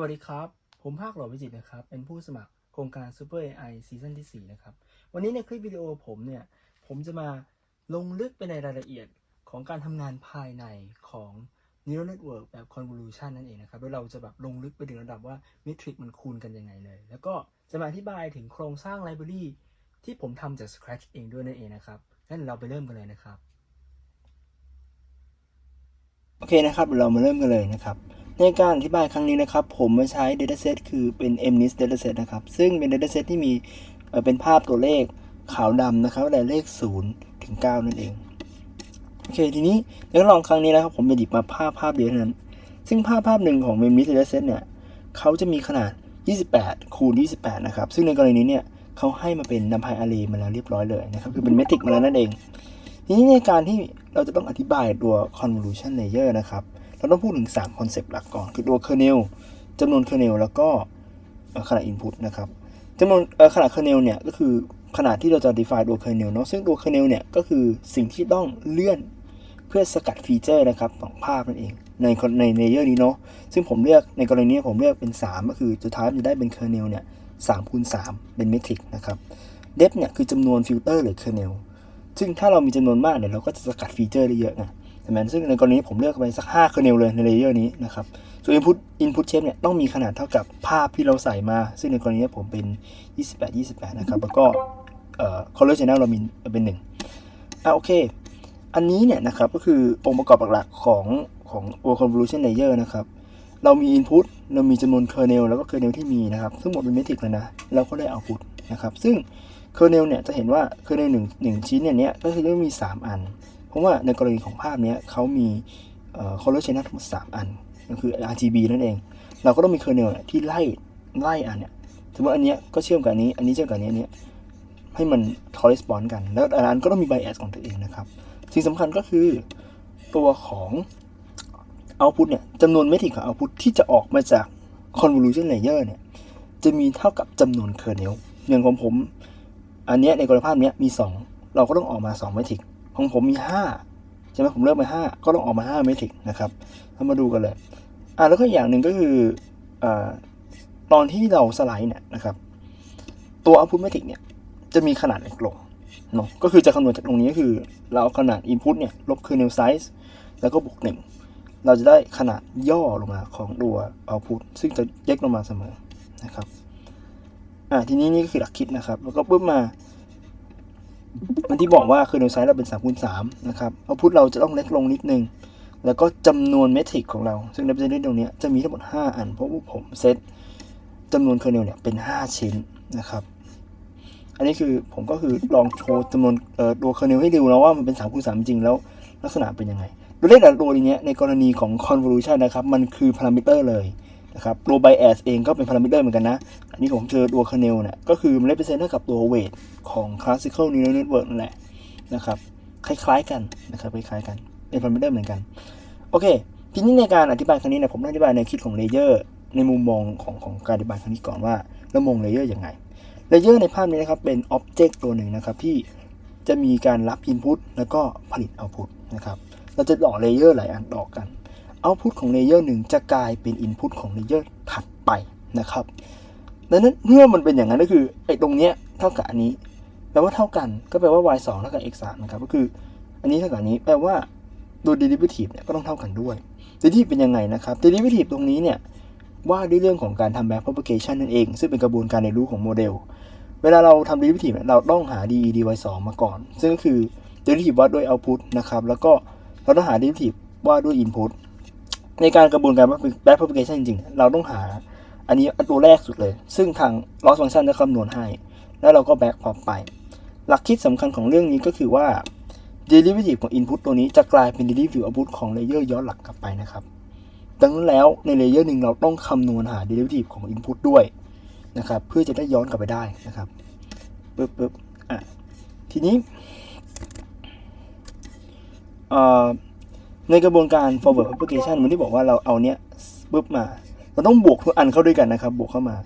วัสดีครับ ผมภาคหล่อวิจิตนะครับ เป็นผู้สมัครโครงการ Super AI ซีซั่นที่ 4 นะครับ วันนี้ในคลิปวิดีโอผมเนี่ย ผมจะมาลงลึกไปในรายละเอียดของการทำงานภายในของ Neural Network แบบ Convolution นั่นเองนะครับโดยเราจะแบบลงลึกไปถึงระดับว่า Metric มันคูณกันยังไงเลย แล้วก็จะมาอธิบายถึงโครงสร้าง Library ที่ผมทำจาก Scratch เองด้วยนั่นเองนะครับงั้นเราไปเริ่มกันเลยนะครับ โอเคนะครับเดี๋ยวเรามาเริ่มกันเลยนะครับ ในการอธิบายครั้งนี้นะครับ ผมมาใช้ dataset คือเป็น MNIST dataset นะครับ ซึ่งเป็น dataset ที่มีเป็นภาพตัวเลขขาวดำนะครับแต่เลข 0 ถึง 9 นั่นเอง โอเค ทีนี้ในทดลองครั้งนี้นะครับ ผมจะหยิบมาภาพภาพเดียวเท่านั้น ซึ่งภาพภาพหนึ่งของ MNIST dataset เนี่ยเขาจะมีขนาด 28 คูณ 28 นะครับ ซึ่งในกรณีนี้เนี่ยเขาให้มาเป็น NumPy array มาแล้วเรียบร้อยเลยนะครับ คือเป็น metric มาแล้วนั่นเอง ทีนี้ในการที่เราจะต้องอธิบายตัว convolution layer นะครับ เราต้องพูดถึง3คอนเซปต์หลักก่อน คือตัว kernel จำนวน kernel แล้วก็ขนาด input นะครับจำนวนขนาด kernel เนี่ยก็คือขนาดที่เราจะ define ตัว kernel เนาะซึ่งตัว kernel เนี่ยก็คือสิ่งที่ต้องเลื่อนเพื่อสกัดฟีเจอร์นะครับของภาพนั่นเองในในในเลเยอร์นี้เนาะซึ่งผมเลือกในกรณีนี้ผมเลือกเป็น 3 ก็คือสุดท้ายมันจะได้เป็น kernel เนี่ย3คูณ3เป็น metric นะครับ depth เนี่ยคือจำนวนฟิลเตอร์หรือ kernel ซึ่งถ้าเรามีจำนวนมากเนี่ยเราก็จะสกัดฟีเจอร์ได้เยอะไง ช่ไหมซึ่งในกรณีผมเลือกไปสัก5 kernel เลยในเลเยอร์นี้นะครับ ส่วน input input shape เนี่ยต้องมีขนาดเท่ากับภาพที่เราใส่มา ซึ่งในกรณีนี้ผมเป็น 28 28 นะครับ แล้วก็เอ่อ color channel เรามีเป็น1อะโอเค อันนี้เนี่ยนะครับก็คือองค์ประกอบหลักๆของของ o convolution layer นะครับ เรามี input เรามีจำนวน kernel แล้วก็ kernel ที่มีนะครับซึ่งหมดเป็น metric เลยนะ เราก็ได้ output นะครับ ซึ่ง kernel เนี่ยจะเห็นว่า kernel หนึ่งหนึ่งชิ้นเนี่ยเนี้ยก็คือต้องมี 3 อัน ราะว่าในกรณีของภาพนี้เขามีเอ่อ color channel ทั้งหมด3อันก็คือ RGB นั่นเอง เราก็ต้องมี kernel เนี่ยที่ไล่ไล่อันเนี่ยสมมติอันเนี้ยก็เชื่อมกับอันนี้ อันนี้เชื่อมกับอันนี้นเนี้ยให้มัน correspond กัน แล้วอันนั้นก็ต้องมี bias ของตัวเองนะครับ สิ่งสำคัญก็คือตัวของ output เนี่ยจำนวนเมทริกของ output ที่จะออกมาจาก convolution layer เนี่ยจะมีเท่ากับจำนวน kernel อย่างของผม อันเนี้ยในกรณีภาพเนี้ยมี 2 เราก็ต้องออกมา2เมทริก ของผมมี5ใช่ไหมผมเลือกมา5ก็ต้องออกมา5เมทริกนะครับเรามาดูกันเลยอะแล้วก็อย่างหนึ่งก็คืออ่าตอนที่เราสไลด์เนี่ยนะครับ ตัว output metric เนี่ยจะมีขนาดเล็กลงเนาะก็คือจะคำนวณจากตรงนี้ก็คือ เราเอาขนาด input เนี่ยลบ kernel size แล้วก็บวกหนึ่งเราจะได้ขนาดย่อลงมาของตัว output ซึ่งจะเล็กลงมาเสมอนะครับอ่าทีนี้นี่ก็คือหลักคิดนะครับ แล้วก็ปุ๊บมา มันที่บอกว่าคือ kernel size เราเป็น3คูณ3นะครับ output เราจะต้องเล็กลงนิดนึง แล้วก็จำนวนเมทริกของเรา ซึ่ง represent ตรงนี้จะมีทั้งหมด 5 อัน เพราะว่าผมเซตจำนวน kernel เนี่ยเป็น 5 ชิ้นนะครับ อันนี้คือผมก็คือลองโชว์จำนวนเอ่อตัว kernel ให้ดูแล้วว่ามันเป็น3คูณ3จริงแล้วลักษณะเป็นยังไงตัวเลขแต่ตัวนี้ในกรณีของ convolution นะครับ มันคือพารามิเตอร์เลย นะครับตัว bias เองก็เป็นพารามิเตอร์เหมือนกันนะ อันนี้ผมเจอตัว kernel เนี่ยก็คือมัน represent เท่ากับตัว weight ของ classical neural network นั่นแหละนะครับคล้ายๆกันนะครับคล้ายๆกันเป็นพารามิเตอร์เหมือนกัน โอเค ทีนี้ในการอธิบายครั้งนี้เนี่ยผมอธิบายในคิดของเลเยอร์ในมุมมองของของการอธิบายครั้งนี้ก่อนว่าเรามองเลเยอร์ยังไงเลเยอร์ในภาพนี้นะครับเป็นอ็อบเจกต์ตัวหนึ่งนะครับที่จะมีการรับ Input แล้วก็ผลิต Output นะครับเราจะต่อเลเยอร์หลายอันต่อกัน Output ของเลเยอร์หนึ่งจะกลายเป็น Input ของเลเยอร์ถัดไปนะครับ ดังนั้นเมื่อมันเป็นอย่างนั้นก็คือไอ้ตรงเนี้ยเท่ากับอันนี้ แปลว่าเท่ากันก็แปลว่า y 2เท่ากับ x 3นะครับ ก็คือ อันนี้เท่ากับอันนี้ แปลว่าตัว derivative เนี่ยก็ต้องเท่ากันด้วย derivative เป็นยังไงนะครับ derivative ตรงนี้เนี่ยว่าด้วยเรื่องของการทำ back propagation นั่นเอง ซึ่งเป็นกระบวนการเรียนรู้ของโมเดล เวลาเราทำ derivative เเราต้องหา de dy 2มาก่อน ซึ่งก็คือ derivative วัดด้วย output นะครับ แล้วก็เราต้องหา derivative ว่าด้วย input ในการกระบวนการ back propagation จริงๆ เราต้องหา อันนี้ตัวแรกสุดเลย ซึ่งทาง loss function จะคำนวณให้ แล้วเราก็ back pop ไป หลักคิดสำคัญของเรื่องนี้ก็คือว่า derivative ของ input ตัวนี้จะกลายเป็น derivative output ของ layer ย้อนหลังกลับไปนะครับ ดังนั้นแล้วใน layer หนึ่งเราต้องคำนวณหา derivative ของ input ด้วยนะครับ เพื่อจะได้ย้อนกลับไปได้นะครับปึ๊บปึ๊บอะทีนี้เอ่อ ในกระบวนการ forward propagation มันที่บอกว่าเราเอาเนี้ยปึ๊บมา เราต้องบวกทุกอันเข้าด้วยกันนะครับ บวกเข้ามา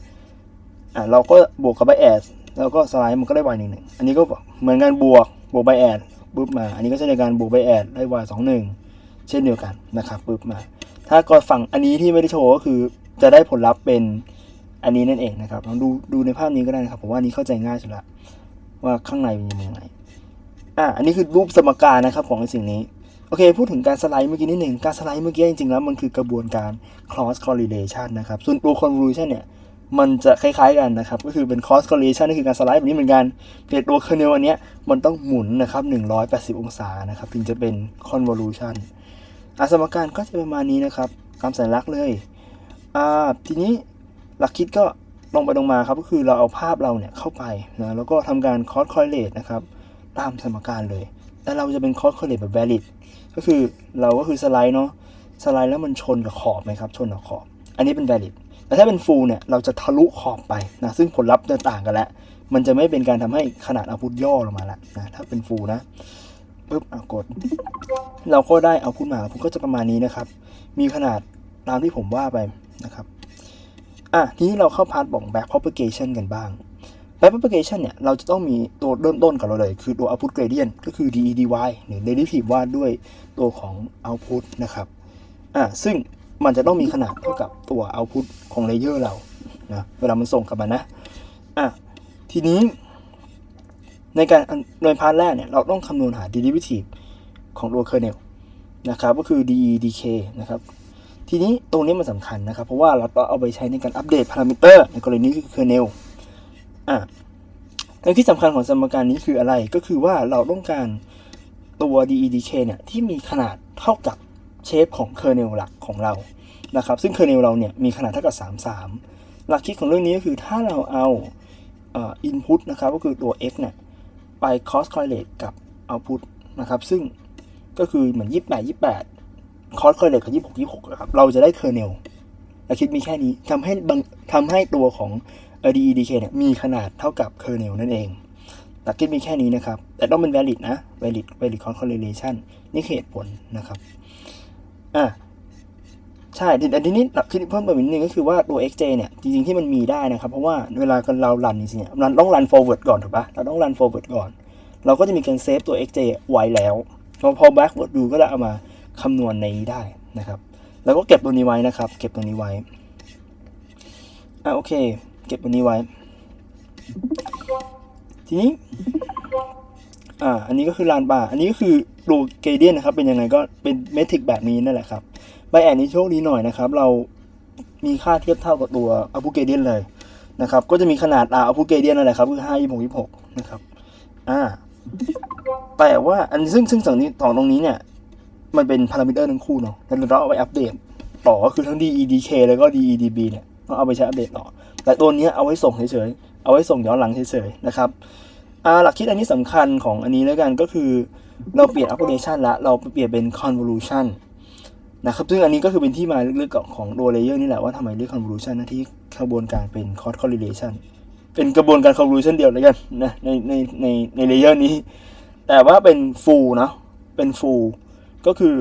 อะเราก็บวกกับ bias แล้วก็สไลด์มันก็ได้ y หนึ่งหนึ่งอันนี้ก็เหมือนกันบวกบวก bias ปุ๊บมา อันนี้ก็เช่นเดียวกันบวก bias ได้ y สองหนึ่งเช่นเดียวกันนะครับปุ๊บมา ถ้ากดฝั่งอันนี้ที่ไม่ได้โชว์ก็คือจะได้ผลลัพธ์เป็นอันนี้นั่นเองนะครับลองดูดูในภาพนี้ก็ได้นะครับผมว่านี้เข้าใจง่ายสุดละว่าข้างในเป็นยังไงอะอันนี้คือรูปสมการนะครับของสิ่งนี้ โอเคพูดถึงการสไลด์เมื่อกี้นิดหนึ่งการสไลด์เมื่อกี้จริงๆแล้วมันคือกระบวนการ cross correlation นะครับ ส่วนตัว convolution เนี่ยมันจะคล้ายๆกันนะครับ ก็คือเป็น cross correlation ก็คือการสไลด์แบบนี้เหมือนกันเพียงตัว kernel อันเนี้ยมันต้องหมุนนะครับ180 องศานะครับถึงจะเป็น convolution อสมการก็จะประมาณนี้นะครับตามสัญลักษณ์เลยอ่าทีนี้หลักคิดก็ลงไปลงมาครับก็คือเราเอาภาพเราเนี่ยเข้าไปนะแล้วก็ทำการ cross correlate นะครับตามสมการเลย แต่เราจะเป็น cross correlate แบบ valid ก็คือเราก็คือสไลด์เนาะสไลด์แล้วมันชนกับขอบไหมครับ ชนกับขอบ อันนี้เป็น valid แต่ถ้าเป็น full เนี่ยเราจะทะลุขอบไปนะซึ่งผลลัพธ์จะต่างกันแล้ว มันจะไม่เป็นการทำให้ขนาดอาพุทย่อลงมาล้วนะถ้าเป็น full นะปึ๊บอะกด เราก็ได้เอาพุทมาพุทก็จะประมาณนี้นะครับ มีขนาดตามที่ผมว่าไปนะครับอะทีนี้เราเข้าพาร์ทของ back propagation กันบ้าง back propagation เนี่ย เราจะต้องมีตัวเริ่มต้นกับเราเลย คือตัว output gradient ก็คือ d e dy หรือ derivative วาดด้วยตัวของ output นะครับ อะซึ่งมันจะต้องมีขนาดเท่ากับตัว output ของเลเยอร์เรานะเวลามันส่งกลับมานะ อะ ทีนี้ ในการโดยพาร์ทแรกเนี่ย เราต้องคำนวณหา derivative ของตัว kernel นะครับ ก็คือ de dk นะครับทีนี้ตรงนี้มันสำคัญนะครับ เพราะว่าเราต้องเอาไปใช้ในการอัปเดตพารามิเตอร์ในกรณีคือ kernel อะในที่สำคัญของสมการนี้คืออะไรก็คือว่าเราต้องการตัว DEDK เนี่ยที่มีขนาดเท่ากับเชฟของ kernel หลักของเรานะครับ ซึ่ง kernel เราเนี่ยมีขนาดเท่ากับ 33 หลักคิดของเรื่องนี้ก็คือถ้าเราเอาอ่อ input นะครับก็คือตัว x เนี่ยไป cross correlate กับ output นะครับ ซึ่งก็คือเหมือน 28 28 cross correlate กับ 26 26นะครับเราจะได้ kernel หลักคิดมีแค่นี้ทำให้ทำให้ตัวของ DEDK เนี่ยมีขนาดเท่ากับ kernel นั่นเองหลักคิดมีแค่นี้นะครับ แต่ต้องเป็น valid นะ valid valid cross correlation นี่คือเหตุผลนะครับ อะใช่แต่ทีนี้หลักคิดเพิ่มเติมอีกนิดนึงก็คือว่าตัว xj เนี่ย จริงๆที่มันมีได้นะครับ เพราะว่าเวลาเรารันจริงๆเนี่ยมันต้องรัน forward ก่อนถูกปะเราต้องรัน forward ก่อน เราก็จะมีการเซฟตัว xj ไว้แล้วพอพอ backward ดูก็จะเอามาคำนวณในนี้ได้นะครับ แล้วก็เก็บตัวนี้ไว้นะครับ เก็บตัวนี้ไว้อะโอเค ก็บตัวนี้ไว้ ทีนี้ อ่า อันนี้ก็คือลานบาอันนี้ก็คือดูเกเดียนนะครับ เป็นยังไงก็เป็นเมทริกแบบนี้นั่นแหละครับใบแอนนี้โชคดีหน่อยนะครับ เรามีค่าเทียบเท่ากับตัวอัพูเกเดียนเลยนะครับ ก็จะมีขนาดอ่าอัพูเกเดียนนั่นแหละครับ คือห้ายี่หกยี่หกนะครับ อ่า แต่ว่าอันซึ่งซึ่งสองนี้สองตรงนี้เนี่ย มันเป็นพารามิเตอร์ทั้งคู่เนาะแล้วเราเอาไปอัปเดตต่อก็คือทั้ง DEDK แล้วก็ DEDB เนี่ยต้องเอาไปใช้อัปเดตต่อ แต่ตัวนี้เอาไว้ส่งเฉยๆ เอาไว้ส่งย้อนหลังเฉยๆ นะครับหลักคิดอันนี้สำคัญของอันนี้แล้วกันก็คือเราเปลี่ยน application ละ เราเปลี่ยนเป็น convolution นะครับ ซึ่งอันนี้ก็คือเป็นที่มาลึกๆของตัว layer นี่แหละว่าทำไมเรียก convolution นะที่กระบวนการเป็น cross correlation เป็นกระบวนการ convolution เดียวแล้วกันนะในในในใน layer นี้ แต่ว่าเป็น full นะ เป็น full ก็คือ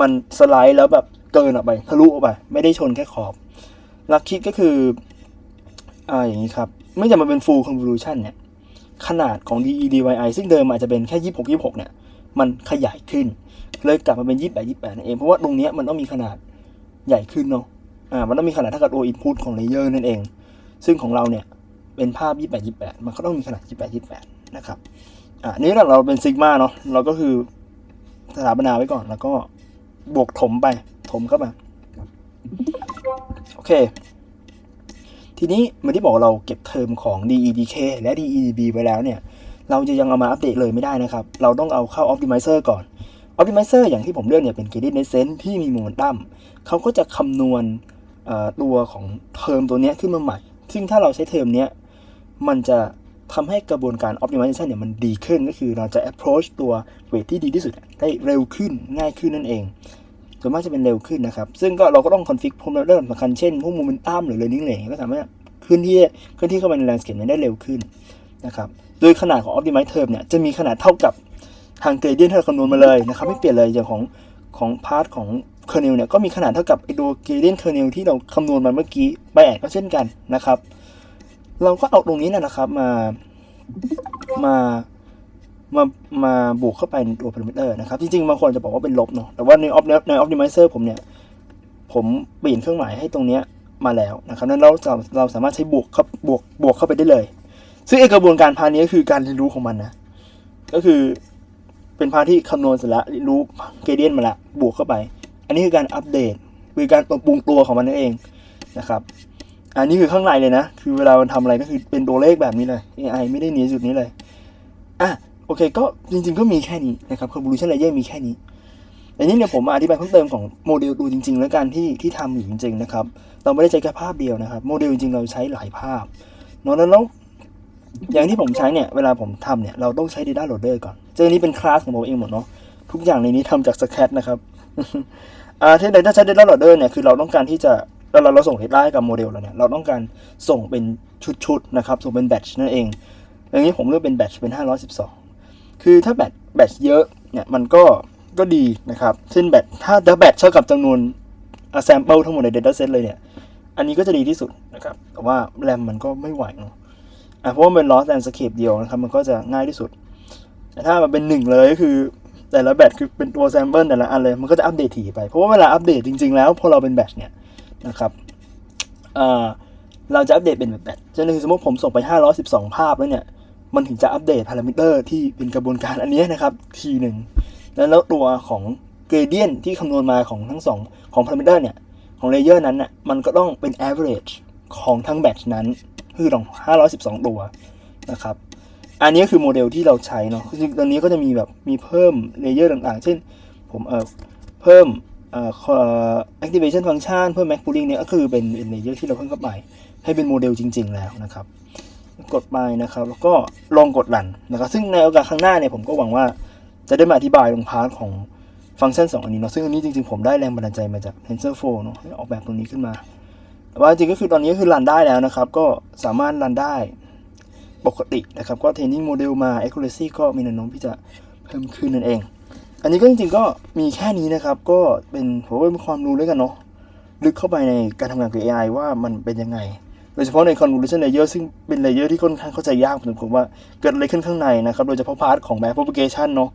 มันสไลด์แล้วแบบเกินออกไปทะลุออกไป ไม่ได้ชนแค่ขอบหลักคิดก็คือ อ่าอย่างนี้ครับ ไม่จำเป็นเป็น full convolution เนี่ย ขนาดของ DEDYI ซึ่งเดิมอาจจะเป็นแค่ 26 26 เนี่ย มันขยายขึ้น เลยกลับมาเป็น 28 28นั่นเอง เพราะว่าตรงนี้มันต้องมีขนาดใหญ่ขึ้นเนาะ อ่า มันต้องมีขนาดเท่ากับตัว input ของ layer นั่นเอง ซึ่งของเราเนี่ย เป็นภาพ 28 28 มันก็ต้องมีขนาด 28 28 นะครับ อ่านี่เราเป็นซิกมาเนาะ เราก็คือสถาปนาไว้ก่อน แล้วก็บวกถมไป ถมเข้ามา โอเค ทีนี้เหมื่อที่บอกเราเก็บเทอมของ DEDK และ DEDB ไว้แล้วเนี่ย เราจะยังเอามาอัปเดตเลยไม่ได้นะครับ เราต้องเอาเข้า Optimizer ก่อน Optimizer อย่างที่ผมเลือกเนี่ยเป็น Gradient Descent ที่มี Momentum เขาก็จะคำนวณตัวของเทอมตัวนี้ขึ้นมาใหม่ ซึ่งถ้าเราใช้เทอมเนี้ยมันจะทำให้กระบวนการ Optimization เนี่ยมันดีขึ้นก็คือเราจะ approach ตัวเวทที่ดีที่สุดได้เร็วขึ้นง่ายขึ้นนั่นเอง ส่วนมากจะเป็นเร็วขึ้นนะครับ ซึ่งก็เราก็ต้องคอนฟิกพวกเรื่องสำคัญเช่นพวกโมเมนตัมหรือ learning rate ก็สามารถเคลื่อนที่เคลื่อนที่เข้าไปในแลนด์สเคปได้เร็วขึ้นนะครับ โดยขนาดของ optimize term เนี่ยจะมีขนาดเท่ากับทาง gradient ที่เราคำนวณมาเลยนะครับไม่เปลี่ยนเลยอย่างของของพาร์ทของ kernel เนี่ยก็มีขนาดเท่ากับไอตัว gradient kernel ที่เราคำนวณมาเมื่อกี้ไบแอดก็เช่นกันนะครับ เราก็เอาตรงนี้นะนะครับมามา มามาบวกเข้าไปในตัว parameter นะครับ จริงๆบางคนจะบอกว่าเป็นลบเนาะแต่ว่าใน op ใน optimizer ผมเนี่ย ผมเปลี่ยนเครื่องหมายให้ตรงเนี้ยมาแล้วนะครับนั้นเราเราสามารถใช้บวกเข้าบวกบวกเข้าไปได้เลย ซึ่งกระบวนการพานี้ก็คือการเรียนรู้ของมันนะ ก็คือเป็นพาที่คำนวณเสร็จแล้วรู้เกเดียนมาละบวกเข้าไป อันนี้คือการอัปเดตคือการปรับปรุงตัวของมันนั่นเองนะครับ อันนี้คือข้างในเลยนะ คือเวลามันทำอะไรก็คือเป็นตัวเลขแบบนี้เลย AI ไม่ได้หนีจุดนี้เลย อะ โอเคก็จริง ๆ ก็มีแค่นี้นะครับ convolution layer มีแค่นี้แต่นี้เนี่ยผมมาอธิบายเพิ่มเติมของโมเดลดูจริง ๆ แล้วกันที่ที่ทำอยู่จริง ๆ นะครับ เราไม่ได้ใช้แค่ภาพเดียวนะครับ โมเดลจริง ๆ เราใช้หลายภาพเนอะแล้วอย่างที่ผมใช้เนี่ยเวลาผมทำเนี่ยเราต้องใช้ Data Loader ก่อนเจอนี้เป็นคลาสของผมเองหมดเนาะทุกอย่างในนี้ทำจาก Scratch นะครับอ่าที่ถ้าใช้ Data Loader เนี่ยคือเราต้องการที่จะเราเราเราส่ง Data ให้กับโมเดลเราเนี่ยเราต้องการส่งเป็นชุดๆนะครับส่งเป็นแบตชนั่นเองอย่างนี้ผมเลือกเป็นแบตชเป็น 512 คือถ้าแบตแบตเยอะเนี่ยมันก็ก็ดีนะครับ เช่นแบตถ้าถ้าแบตเท่ากับจำนวนอ่า sample ทั้งหมดใน data set เลยเนี่ย อันนี้ก็จะดีที่สุดนะครับ แต่ว่าแรมมันก็ไม่ไหวเนาะเพราะว่าเป็น loss landscape เดียวนะครับ มันก็จะง่ายที่สุด แต่ถ้ามันเป็นหนึ่งเลยก็คือแต่ละแบตคือเป็นตัว sample แต่ละอันเลย มันก็จะอัปเดตถี่ไป เพราะว่าเวลาอัปเดตจริง ๆ แล้วพอเราเป็นแบตเนี่ยนะครับเเราจะอัปเดตเป็นแบบแบตเช่นคือสมมติผมส่งไป 512 ภาพแล้วเนี่ย มันถึงจะอัปเดตพารามิเตอร์ที่เป็นกระบวนการอันนี้นะครับ ทีหนึ่งแล้วตัวของเกรเดียนที่คำนวณมาของทั้งสองของพารามิเตอร์เนี่ย ของเลเยอร์นั้นน่ะมันก็ต้องเป็น average ของทั้งแบตช์นั้น คือของ512 ตัวนะครับ อันนี้คือโมเดลที่เราใช้เนาะคือตอนนี้ก็จะมีแบบมีเพิ่มเลเยอร์ต่างๆ เช่น ผมเออเพิ่มเอ่อ activation function เพิ่ม max pooling เนี่ยก็คือเป็นเลเยอร์ที่เราเพิ่มเข้าไป ให้เป็นโมเดลจริง ๆ แล้วนะครับ กดไปนะครับ แล้วก็ลองกดรันนะครับ ซึ่งในโอกาสข้างหน้าเนี่ยผมก็หวังว่าจะได้มาอธิบายตรงพาร์ทของฟังก์ชันสองอันนี้เนาะซึ่งอันนี้จริงๆผมได้แรงบันดาลใจมาจาก TensorFlow เนาะออกแบบตรงนี้ขึ้นมาแต่ว่าจริงก็คือตอนนี้ก็คือรันได้แล้วนะครับ ก็สามารถรันได้ปกตินะครับ ก็เทรนนิ่งโมเดลมา accuracy ก็มีแนวโน้มที่จะเพิ่มขึ้นนั่นเอง อันนี้ก็จริงๆก็มีแค่นี้นะครับ ก็เป็นผมว่าเป็นความรู้ด้วยกันเนาะลึกเข้าไปในการทำงานกับ AI ว่ามันเป็นยังไง ยเฉพาะใน convolution layer ซึ่งเป็น layer ที่ค่อนข้างเข้าใจยากพอสมควรว่าเกิดอะไรขึ้นข้างในนะครับ โดยเฉพาะพาร์ทของ back propagation เนาะ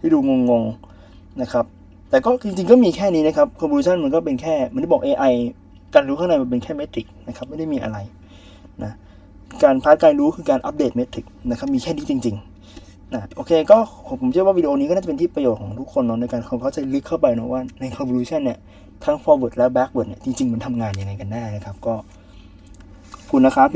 ที่ดูงงๆนะครับ แต่ก็จริงๆก็มีแค่นี้นะครับ convolution มันก็เป็นแค่มันที่บอก AI การรู้ข้างในมันเป็นแค่เมทริกนะครับไม่ได้มีอะไรนะการพาร์ทการรู้คือการอัปเดตเมทริกนะครับมีแค่นี้จริงๆนะโอเคก็ผมเชื่อว่าวิดีโอนี้ก็น่าจะเป็นที่ประโยชน์ของทุกคนเนาะในการเข้าใจลึกเข้าไปเนาะว่าใน convolution เนี่ยทั้ง forward และ backward เนี่ยจริงๆมันทำงานยังไงกันแน่นะครับก็ คุณนะครับ